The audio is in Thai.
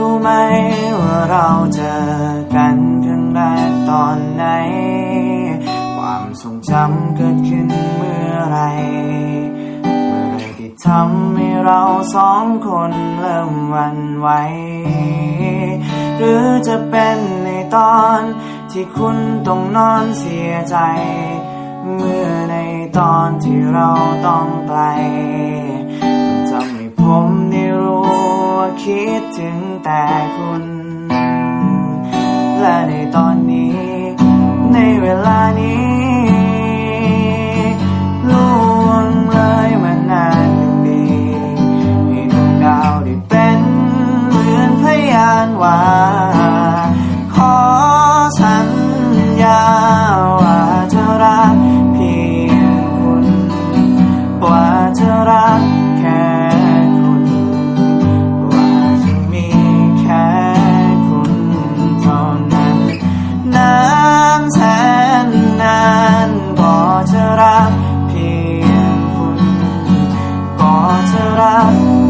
รู้ไหมว่าเราเจอกันครั้งแรกตอนไหน ความทรงจำเกิดขึ้นเมื่อไร เมื่อไรที่ทำให้เราสองคนเริ่มหวันไหว หรือจะเป็นในตอนที่คุณต้องนอนเสียใจ เมื่อในตอนที่เราต้องไกลมันทำให้ผมได้รู้ว่า คิดถึงแต่คุณ และในตอนนี้ ในเวลานี้ล่วงเลยมานานหนึ่งปีให้ดวงดาวได้เป็นเหมือนพยานว่า out